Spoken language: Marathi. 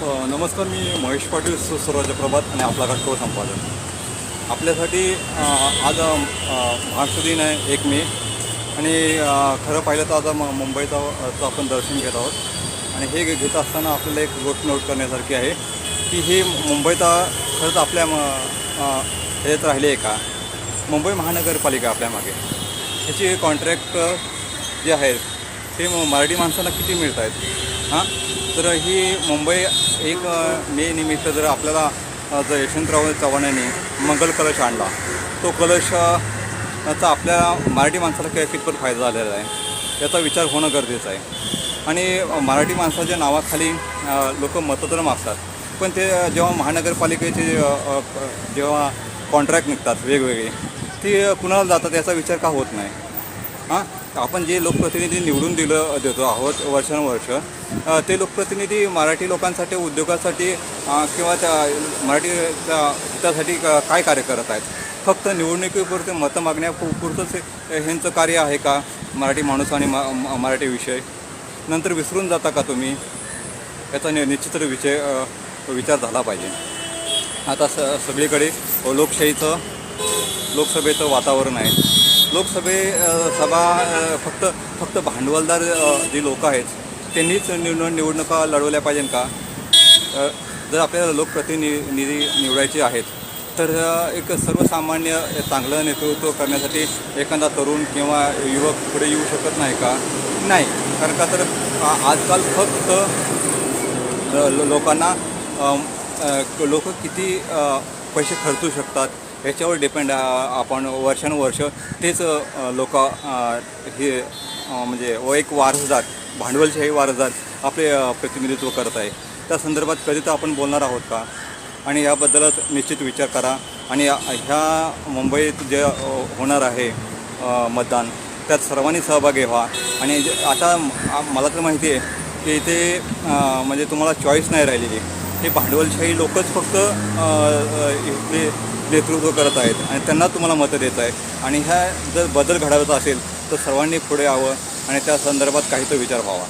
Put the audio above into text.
नमस्कार मी महेश पाटील सुस्वराज्य प्रभात आणि आपला घटको संपादक. आपल्यासाठी आज महाराष्ट्र दिन आहे एक मे. आणि खरं पाहिलं तर आता म मुंबईचा आपण दर्शन घेत आहोत. आणि हे घे- घेत असताना आपल्याला एक गोष्ट नोट करण्यासारखी आहे की हे मुंबईचा खरंच आपल्या म राहिले आहे का? मुंबई महानगरपालिका आपल्यामागे ह्याचे कॉन्ट्रॅक्ट जे आहेत ते म- मराठी माणसांना किती मिळत आहेत हां? तर ही मुंबई एक मे निमित्त जर आपल्याला जर यशवंतराव चव्हाणांनी मंगल कलश आणला तो कलश याचा आपल्या मराठी माणसाला काय कितपत फायदा झालेला आहे. याचा विचार होणं गरजेचं आहे. आणि मराठी माणसाच्या नावाखाली लोक मतं मागतात. पण ते जेव्हा महानगरपालिकेचे जेव्हा कॉन्ट्रॅक्ट निघतात वेगवेगळे ती कुणाला जातात याचा विचार का होत नाही? हां आपण जे लोकप्रतिनिधी निवडून दिलं देतो आहोत वर्षानुवर्ष ते लोकप्रतिनिधी मराठी लोकांसाठी उद्योगासाठी किंवा त्या मराठीच्या हितासाठी काय कार्य करत आहेत? फक्त निवडणुकीपुरते मतं मागण्या पु- ह्यांचं कार्य आहे का? मराठी माणूस आणि मा मराठी विषय. नंतर विसरून जाता का तुम्ही? याचा नि निश्चित विषय विचार झाला पाहिजे. आता स सगळीकडे लोकशाहीचं लोकसभेचं वातावरण आहे. लोकसभे सभा फक्त फक्त भांडवलदार जी लोक आहेत त्यांनीच निवड निवडणुका लढवल्या पाहिजेन का? जर आपल्याला लोकप्रतिनिधी निवडायचे आहेत तर एक सर्वसामान्य चांगलं नेतृत्व करण्यासाठी एखादा तरुण किंवा युवक पुढे येऊ शकत नाही का? नाही. कारण का तर आजकाल फक्त लो- लोकांना लोक किती पैसे खर्चू शकतात याच्यावर डिपेंड आपण वर्षानुवर्ष तेच लोक हे म्हणजे व एक वारसदार भांडवलशाही वारसदार आपले प्रतिनिधित्व करत आहे. त्या संदर्भात कधी तर आपण बोलणार आहोत का? आणि याबद्दलच निश्चित विचार करा. आणि ह्या मुंबईत जे होणार आहे मतदान त्यात सर्वांनी सहभागी व्हा. आणि जे- आता मला तर माहिती आहे की इथे म्हणजे तुम्हाला चॉईस नाही राहिलेली. हे भांडवलशाही लोकच फक्त इथले नेतृत्व करत आहेत आणि त्यांना तुम्हाला मतं देत आहे आणि ह्या जर बदल घडवायचा असेल तर सर्वांनी पुढे यावं आणि त्या संदर्भात काही तो विचार व्हावा.